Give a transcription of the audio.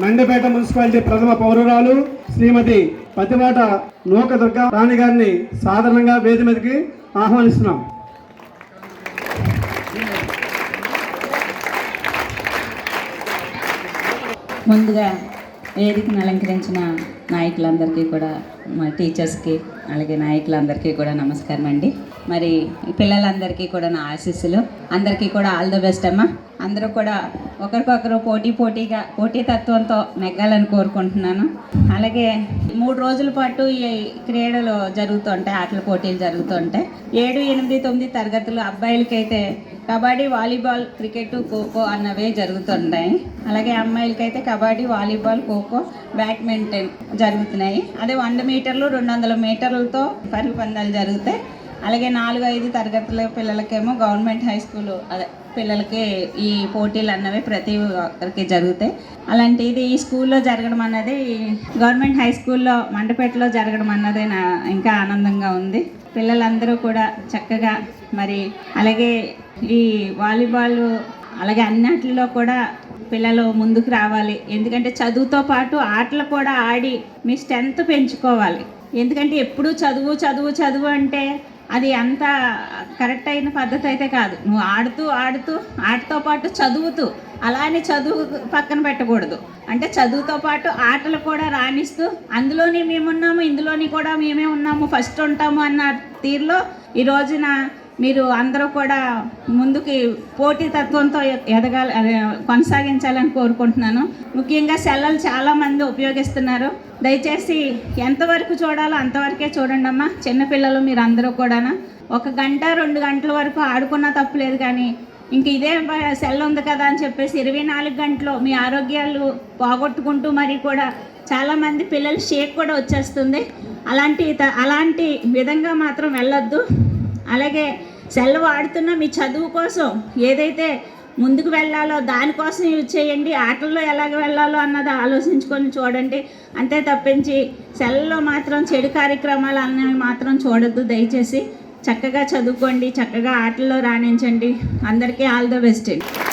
Nandipet municipality ప్రథమ పౌరురాలు శ్రీమతి పతివాట నూక దుర్గా రాణి గారిని సాధారణంగా వేది మీదకి ఆహ్వానిస్తున్నాం. ముందుగా వేదికను అలంకరించిన నాయకులందరికీ కూడా మా టీచర్స్కి అలాగే నాయకులందరికీ కూడా నమస్కారం అండి. మరి పిల్లలందరికీ కూడా నా ఆశీస్సులు. అందరికీ కూడా ఆల్ ద బెస్ట్ అమ్మా. అందరూ కూడా ఒకరికొకరు పోటీ పోటీగా పోటీ తత్వంతో నెగ్గాలని కోరుకుంటున్నాను. అలాగే మూడు రోజుల పాటు ఈ క్రీడలు జరుగుతుంటాయి ఆటల పోటీలు జరుగుతుంటాయి ఏడు ఎనిమిది తొమ్మిది తరగతులు అబ్బాయిలకైతే కబడ్డీ వాలీబాల్ క్రికెట్ ఖోఖో అన్నవే జరుగుతుంటాయి అలాగే అమ్మాయిలకైతే కబడ్డీ వాలీబాల్ ఖోఖో బ్యాడ్మింటన్ జరుగుతున్నాయి. అదే వంద మీటర్లు రెండు వందల మీటర్లతో పరుగు పందాలు జరుగుతాయి. అలాగే నాలుగు ఐదు తరగతుల పిల్లలకేమో గవర్నమెంట్ హై స్కూల్ అదే పిల్లలకి ఈ పోటీలు అన్నవి ప్రతి ఒక్కరికి జరుగుతాయి. అలాంటిది ఈ స్కూల్లో జరగడం అన్నది గవర్నమెంట్ హై స్కూల్లో మండపేటలో జరగడం అన్నది నా ఇంకా ఆనందంగా ఉంది. పిల్లలందరూ కూడా చక్కగా మరి అలాగే ఈ వాలీబాల్ అలాగే అన్నిటిలో కూడా పిల్లలు ముందుకు రావాలి. ఎందుకంటే చదువుతో పాటు ఆటలు కూడా ఆడి మీ స్ట్రెంత్ పెంచుకోవాలి. ఎందుకంటే ఎప్పుడు చదువు చదువు చదువు అంటే అది అంత కరెక్ట్ అయిన పద్ధతి అయితే కాదు. నువ్వు ఆడుతూ ఆడుతూ ఆటతో పాటు చదువుతూ అలానే చదువు పక్కన పెట్టకూడదు. అంటే చదువుతో పాటు ఆటలు కూడా రాణిస్తూ అందులోని మేమున్నాము ఇందులోని కూడా మేమే ఉన్నాము ఫస్ట్ ఉంటాము అన్న తీరులో ఈ రోజున మీరు అందరూ కూడా ముందుకి పోటీ తత్వంతో ఎదగాలి అదే కొనసాగించాలని కోరుకుంటున్నాను. ముఖ్యంగా సెల్లలు చాలామంది ఉపయోగిస్తున్నారు. దయచేసి ఎంతవరకు చూడాలో అంతవరకే చూడండి అమ్మా. చిన్నపిల్లలు మీరు అందరూ కూడా ఒక గంట రెండు గంటల వరకు ఆడుకున్నా తప్పులేదు కానీ ఇంక ఇదే సెల్ ఉంది కదా అని చెప్పేసి ఇరవై నాలుగు గంటలు మీ ఆరోగ్యాలు పోగొట్టుకుంటూ మరి కూడా చాలామంది పిల్లలు షేక్ కూడా వచ్చేస్తుంది. అలాంటి త- అలాంటి విధంగా మాత్రం వెళ్ళొద్దు. అలాగే సెల్ వాడుతున్న మీ చదువు కోసం ఏదైతే ముందుకు వెళ్ళాలో దానికోసం యూజ్ చేయండి. ఆటల్లో ఎలాగ వెళ్ళాలో అన్నది ఆలోచించుకొని చూడండి. అంతే తప్పించి సెల్లో మాత్రం చెడు కార్యక్రమాలు అన్నవి మాత్రం చూడొద్దు. దయచేసి చక్కగా చదువుకోండి చక్కగా ఆటల్లో రాణించండి. అందరికీ ఆల్ ద బెస్ట్. అండి